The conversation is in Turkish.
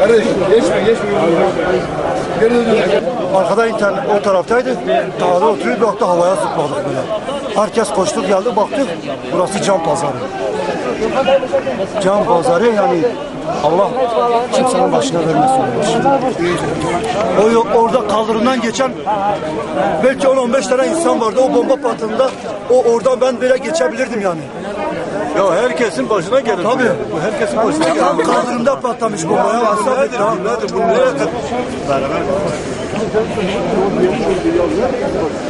Kardeş geçme geçme. Geri internet o taraftaydı. Dağda oturuyor baktı havaya zıpladık böyle. Herkes koştuk geldi baktık. Burası can pazarı. Can pazarı yani Allah kimsenin başına vermesin. O yok, orada kaldırımdan geçen belki 10-15 tane insan vardı. O bomba patladığında o oradan ben böyle geçebilirdim yani. Ya herkesin başına gelir. Tabii. Bu herkesin başına gelir. Kaldırımda patlamış bomba ya. Bu nedir? Bu nedir? Bu nereye